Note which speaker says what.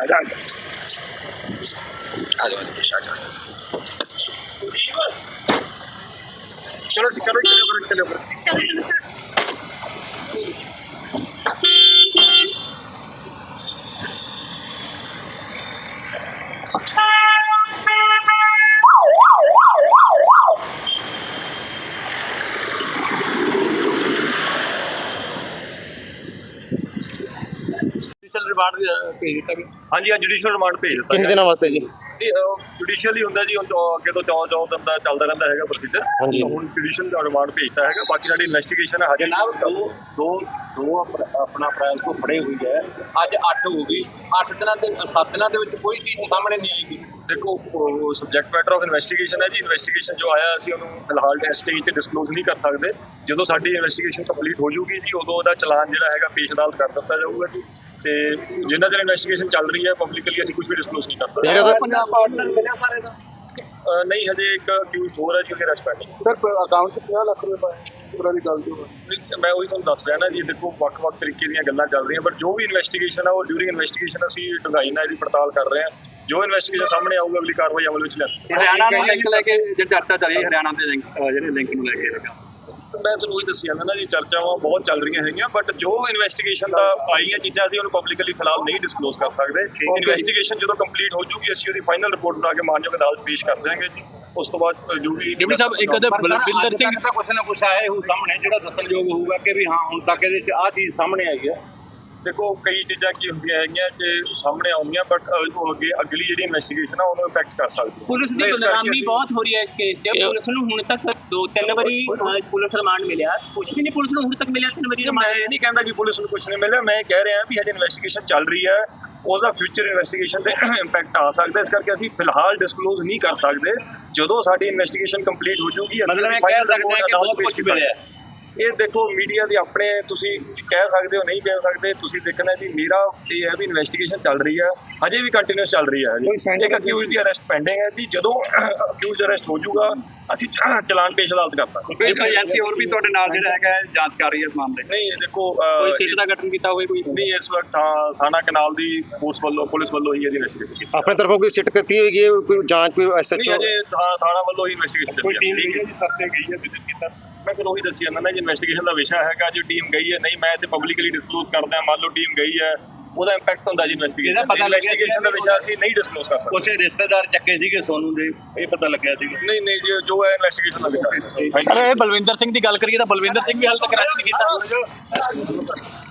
Speaker 1: عاد عاد هذا وين
Speaker 2: إيش عاد عاد كلو كلو كلو كلو
Speaker 3: ਜੁਡੀਸ਼ੀਅਲ ਰਿਮਾਂਡ ਭੇਜ ਦਿੱਤਾ ਗਿਆ?
Speaker 4: ਹਾਂਜੀ ਆ ਜੁਡੀਸ਼ੀਅਲ ਰਿਮਾਂਡ ਭੇਜ ਦਿੱਤਾ
Speaker 2: ਕਿੰਨੇ ਦਿਨਾਂ ਵਾਸਤੇ ਜੀ?
Speaker 4: ਜੁਡੀਸ਼ੀਅਲ ਹੀ ਹੁੰਦਾ ਜੀ ਹੁਣ ਅੱਗੇ ਤੋਂ ਚੌਂ ਚੌਂ ਦਿਨ ਦਾ ਚੱਲਦਾ ਰਹਿੰਦਾ ਹੈਗਾ ਪ੍ਰੋਸੀਜਰ
Speaker 2: ਹਾਂਜੀ।
Speaker 4: ਹੁਣ ਜੁਡੀਸ਼ੀਅਲ ਦਾ ਰਿਮਾਂਡ ਭੇਜਤਾ ਹੈਗਾ ਬਾਕੀ ਸਾਡੀ ਇਨਵੈਸਟੀਗੇਸ਼ਨ ਹੈ ਹਜੇ
Speaker 1: ਜਨਾਬ ਦੋ ਦੋ ਦੋ ਆਪਣਾ ਅਪ੍ਰੈਲ ਤੋਂ ਫੜੇ ਹੋਈ ਹੈ। ਅੱਜ 8 ਹੋ ਗਈ। 8 ਦਿਨਾਂ ਦੇ 7 ਦਿਨਾਂ ਦੇ ਵਿੱਚ ਕੋਈ ਚੀਜ਼ ਸਾਹਮਣੇ ਨਹੀਂ ਆਏਗੀ।
Speaker 4: ਦੇਖੋ ਸਬਜੈਕਟ ਮੈਟਰ ਆਫ ਇਨਵੈਸਟੀਗੇਸ਼ਨ ਹੈ ਜੀ। ਇਨਵੈਸਟੀਗੇਸ਼ਨ ਜੋ ਆਇਆ ਅਸੀਂ ਉਹਨੂੰ ਫਿਲਹਾਲ ਇਸ ਸਟੇਜ ਤੇ ਡਿਸਕਲੋਜ਼ ਨਹੀਂ ਕਰ ਸਕਦੇ। ਜਦੋਂ ਸਾਡੀ ਇਨਵੈਸਟੀਗੇਸ਼ਨ ਕੰਪਲੀਟ ਹੋ ਜੂਗੀ ਜੀ ਉਦੋਂ ਉਹਦਾ ਚਲਾਨ ਜਿਹੜਾ ਹੈਗਾ ਪੇਸ਼ ਅਦਾਲਤ ਕਰ ਦਿੱਤਾ ਜਾਊਗਾ ਜੀ। ਤੇ ਜਿੰਨਾ ਚਿਰ ਇਨਵੈਸਟੀਗੇਸ਼ਨ ਚੱਲ ਰਹੀ ਹੈ ਪਬਲਿਕਲੀ ਅਸੀਂ ਕੁਝ ਵੀ ਡਿਸਕਲੋਜ਼ ਨਹੀਂ ਕਰ ਸਕਦੇ।
Speaker 2: ਤਾਂ-
Speaker 1: ਪੰਜਾਬ ਪਾਰਟਨਰ ਮਿਲਿਆ ਸਾਰੇ ਦਾ।
Speaker 4: ਨਹੀਂ ਹਜੇ ਇੱਕ ਅਕਿਊਜ਼ ਹੋਰ ਹੈ ਜੀ ਉਹਦੇ ਰੈਸਟ ਪੈਂਡਿੰਗ
Speaker 2: ਸਰ ਅਕਾਊਂਟ 'ਚ 50 ਲੱਖ ਰੁਪਏ ਪਾਏ। ਪੂਰਾ ਦੀ ਗੱਲ ਜੋ
Speaker 4: ਨਹੀਂ, ਮੈਂ ਉਹੀ ਤੁਹਾਨੂੰ ਦੱਸ ਰਿਹਾ ਨਾ ਜੀ ਦੇਖੋ ਵੱਖ-ਵੱਖ ਤਰੀਕੇ ਦੀਆਂ ਗੱਲਾਂ ਚੱਲ ਰਹੀਆਂ ਪਰ ਜੋ ਵੀ ਇਨਵੈਸਟੀਗੇਸ਼ਨ ਆ ਉਹ ਡਿਊਰਿੰਗ ਇਨਵੈਸਟੀਗੇਸ਼ਨ ਅਸੀਂ ਡੂੰਘਾਈ ਨਾਲ ਇਹਦੀ ਪੜਤਾਲ ਕਰ ਰਹੇ ਹਾਂ। ਜੋ ਇਨਵੈਸਟੀਗੇਸ਼ਨ ਸਾਹਮਣੇ ਆਊਗਾ ਅਗਲੀ ਕਾਰਵਾਈ ਅਮਲ ਵਿੱਚ ਲਿਆਂਦੀ
Speaker 3: ਹਰਿਆਣਾ ਨੂੰ ਲਿੰਕ ਲੈ ਕੇ ਜੇ ਚਰਚਾ ਚੱਲ ਰਹੀ ਹਰਿਆਣਾ ਦੇ ਜਿਹੜੇ ਲਿੰਕ ਨੂੰ ਲੈ ਕੇ।
Speaker 4: ਮੈਂ ਤੁਹਾਨੂੰ ਉਹੀ ਦੱਸੀ ਜਾਂਦਾ ਨਾ ਜੀ ਚਰਚਾਵਾਂ ਬਹੁਤ ਚੱਲ ਰਹੀਆਂ ਹੈਗੀਆਂ ਬਟ ਜੋ ਇਨਵੈਸਟੀਗੇਸ਼ਨ ਦਾ ਆਈਆਂ ਚੀਜ਼ਾਂ ਅਸੀਂ ਉਹਨੂੰ ਪਬਲਿਕਲੀ ਫਿਲਹਾਲ ਨਹੀਂ ਡਿਸਕਲੋਜ਼ ਕਰ ਸਕਦੇ। ਇਨਵੈਸਟੀਗੇਸ਼ਨ ਜਦੋਂ ਕੰਪਲੀਟ ਹੋ ਜੂਗੀ ਅਸੀਂ ਉਹਦੀ ਫਾਈਨਲ ਰਿਪੋਰਟ ਬਣਾ ਕੇ ਮਾਨਯੋਗ ਅਦਾਲਤ ਪੇਸ਼ ਕਰ ਦਿਆਂਗੇ ਜੀ। ਉਸ ਤੋਂ ਬਾਅਦ ਜੋ ਵੀ
Speaker 3: ਡਿਪਟੀ ਸਾਹਿਬ ਇੱਕ ਅਦੇ ਬਲਵਿੰਦਰ ਸਿੰਘ
Speaker 1: ਦਾ ਕੁਛ ਨਾ ਕੁਛ ਆਇਆ ਹੋਊ ਸਾਹਮਣੇ ਜਿਹੜਾ ਦੱਸਣਯੋਗ ਹੋਊਗਾ ਕਿ ਵੀ ਹਾਂ ਹੁਣ ਤੱਕ ਇਹਦੇ 'ਚ ਆਹ ਚੀਜ਼ ਸਾਹਮਣੇ ਆਈ ਹੈ।
Speaker 4: ਦੇਖੋ ਕਈ ਚੀਜ਼ਾਂ ਕੀ ਹੁੰਦੀਆਂ ਹੈਗੀਆਂ ਕਿ ਸਾਹਮਣੇ ਆਉਂਦੀਆਂ ਬਟ ਉਹ ਅੱਗੇ ਅਗਲੀ ਜਿਹੜੀ ਇਨਵੈਸਟੀਗੇਸ਼ਨ ਆ ਉਹਨੂੰ ਇੰਪੈਕਟ ਕਰ ਸਕਦੀ ਹੈ।
Speaker 5: ਪੁਲਿਸ ਦੀ
Speaker 4: ਅਸੀਂ-
Speaker 5: ਬਹੁਤ ਹੋ ਰਹੀ ਹੈ ਇਸ ਕੇਸ 'ਚ। ਪੁਲਿਸ ਨੂੰ ਹੁਣ ਤੱਕ ਦੋ ਤਿੰਨ ਵਾਰੀ ਪੁਲਿਸ ਰਿਮਾਂਡ ਮਿਲਿਆ। ਕੁਝ ਵੀ ਨਹੀਂ ਪੁਲਿਸ ਨੂੰ ਹੁਣ ਤੱਕ ਮਿਲਿਆ ਤਿੰਨ ਵਾਰੀ
Speaker 4: ਮੈਂ
Speaker 5: ਰਿਮਾਂਡ
Speaker 4: ਇਹ ਨਹੀਂ ਕਹਿੰਦਾ ਕਿ ਪੁਲਿਸ ਨੂੰ ਕੁਝ ਨਹੀਂ ਮਿਲਿਆ। ਮੈਂ ਇਹ ਕਹਿ ਰਿਹਾ ਵੀ ਹਜੇ ਇਨਵੈਸਟੀਗੇਸ਼ਨ ਚੱਲ ਰਹੀ ਹੈ। ਉਹਦਾ ਫਿਊਚਰ ਇਨਵੈਸਟੀਗੇਸ਼ਨ ਤੇ ਇੰਪੈਕਟ ਆ ਸਕਦਾ। ਇਸ ਕਰਕੇ ਅਸੀਂ ਫਿਲਹਾਲ ਡਿਸਕਲੋਜ਼ ਨਹੀਂ ਕਰ ਸਕਦੇ। ਜਦੋਂ ਸਾਡੀ ਇਨਵੈਸਟੀਗੇਸ਼ਨ ਕੰਪਲੀਟ ਹੋ ਜੂਗੀ ਅਸੀਂ
Speaker 1: ਮਤਲਬ
Speaker 4: final
Speaker 1: ਕਹਿ ਸਕਦੇ ਹਾਂ ਕਿ ਬਹੁਤ
Speaker 4: ਕਰਾਂਗੇ।
Speaker 1: ਮਿਲਿਆ।
Speaker 4: ਇਹ ਦੇਖੋ ਮੀਡੀਆ ਦੇ ਆਪਣੇ ਤੁਸੀਂ ਕਹਿ ਸਕਦੇ ਹੋ ਨਹੀਂ ਕਹਿ ਸਕਦੇ ਤੁਸੀਂ ਦੇਖਣਾ ਜੀ ਮੇਰਾ ਇਹ ਹੈ ਵੀ ਇਨਵੈਸਟੀਗੇਸ਼ਨ ਚੱਲ ਰਹੀ ਹੈ ਹਜੇ ਵੀ ਕੰਟੀਨਿਊਸ ਚੱਲ ਰਹੀ ਹੈ ਜੀ। ਇੱਕ ਅਕਿਊਜ਼ ਦੀ ਅਰੈਸਟ ਪੈਂਡਿੰਗ ਹੈ ਜੀ ਜਦੋਂ ਅਕਿਊਜ਼ ਅਰੈਸਟ ਹੋ ਜਾਊਗਾ ਅਸੀਂ ਚਲਾਨ ਪੇਸ਼ ਅਦਾਲਤ ਕਰਤਾ।
Speaker 3: ਕੋਈ ਏਜੰਸੀ ਹੋਰ ਵੀ ਤੁਹਾਡੇ ਨਾਲ ਜਿਹੜਾ ਹੈਗਾ ਹੈ, ਜਾਂਚ ਕਰ ਰਹੀ ਹੈ ਇਸ ਮਾਮਲੇ ਦੀ।
Speaker 4: ਨਹੀਂ ਦੇਖੋ
Speaker 3: ਕੋਈ ਸਿੱਟ ਦਾ ਗਠਨ ਕੀਤਾ ਹੋਵੇ ਕੋਈ?
Speaker 4: ਨਹੀਂ ਇਸ ਵਕਤ ਥਾਣਾ ਕਨਾਲ ਦੀ ਪੁਲਿਸ ਵੱਲੋਂ ਪੁਲਿਸ ਵੱਲੋਂ ਹੀ ਇਹਦੀ ਇਨਵੈਸਟੀਗੇਸ਼ਨ ਕੀਤੀ
Speaker 2: ਆਪਣੇ ਤਰਫੋਂ ਕੋਈ ਸਿੱਟ ਕੀਤੀ ਹੋਈ ਹੈ ਕੋਈ ਜਾਂਚ ਕੋਈ
Speaker 4: ਨਹੀਂ
Speaker 2: ਐਸਐਚਓ
Speaker 4: ਅਜੇ ਥਾ- ਥਾਣਾ ਵੱਲੋਂ ਹੀ ਇਨਵੈਸਟੀਗੇਸ਼ਨ
Speaker 3: ਕੋਈ ਟੀਮ ਗਈ ਹੈ ਜੀ ਗਈ ਹੈ ਵਿਜ਼ਿਟ ਕੀਤਾ।
Speaker 4: ਮੈਂ ਤੁਹਾਨੂੰ ਉਹੀ ਦੱਸੀ ਜਾਂਦਾ ਨਾ ਜੀ ਇਨਵੈਸਟੀਗੇਸ਼ਨ ਦਾ ਵਿਸ਼ਾ ਹੈਗਾ ਜੋ ਟੀਮ ਗਈ ਹੈ ਨਹੀਂ ਮੈਂ ਤੇ ਪਬਲਿਕਲੀ ਡਿਸਕਲੋਜ਼ ਕਰਦਾ ਮੰਨ ਲਓ ਟੀਮ ਗਈ ਹੈ ਉਹਦਾ ਇੰਪੈਕਟ ਹੁੰਦਾ ਜੀ ਇਨਵੈਸਟੀਗੇਸ਼ਨ
Speaker 1: ਇਹਦਾ ਪਤਾ ਲੱਗਿਆ
Speaker 4: ਇਨਵੈਸਟੀਗੇਸ਼ਨ ਦਾ ਵਿਸ਼ਾ ਅਸੀਂ ਨਹੀਂ ਡਿਸਕਲੋਜ਼ ਕਰ ਸਕਦੇ।
Speaker 1: ਕੁਛ ਰਿਸ਼ਤੇਦਾਰ ਚੱਕੇ ਸੀਗੇ ਸੋਨੂ ਦੇ ਇਹ ਪਤਾ ਲੱਗਿਆ ਸੀ
Speaker 4: ਨਹੀਂ ਨਹੀਂ ਜੀ ਜੋ ਹੈ ਇਨਵੈਸਟੀਗੇਸ਼ਨ ਦਾ ਵਿਸ਼ਾ। ਹੈ
Speaker 3: ਸਰ ਇਹ ਬਲਵਿੰਦਰ ਸਿੰਘ ਦੀ ਗੱਲ ਕਰੀਏ ਤਾਂ ਬਲਵਿੰਦਰ ਸਿੰਘ ਵੀ ਹਾਲ ਤੱਕ ਅਰੈਸਟ ਨਹੀਂ ਕੀਤਾ।